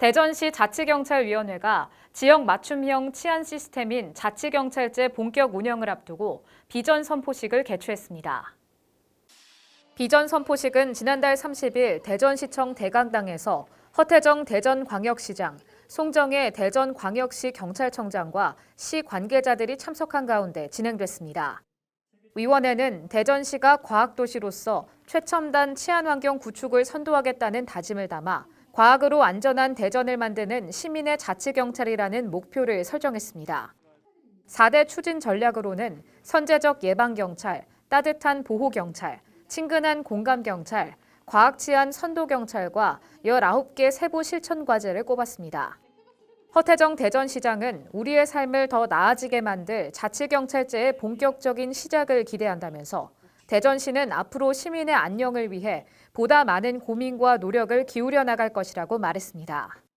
대전시 자치경찰위원회가 지역 맞춤형 치안 시스템인 자치경찰제 본격 운영을 앞두고 비전 선포식을 개최했습니다. 비전 선포식은 지난달 30일 대전시청 대강당에서 허태정 대전광역시장, 송정혜 대전광역시 경찰청장과 시 관계자들이 참석한 가운데 진행됐습니다. 위원회는 대전시가 과학도시로서 최첨단 치안환경 구축을 선도하겠다는 다짐을 담아 과학으로 안전한 대전을 만드는 시민의 자치경찰이라는 목표를 설정했습니다. 4대 추진 전략으로는 선제적 예방경찰, 따뜻한 보호경찰, 친근한 공감경찰, 과학치안 선도경찰과 19개 세부 실천 과제를 꼽았습니다. 허태정 대전시장은 우리의 삶을 더 나아지게 만들 자치경찰제의 본격적인 시작을 기대한다면서 대전시는 앞으로 시민의 안녕을 위해 보다 많은 고민과 노력을 기울여 나갈 것이라고 말했습니다.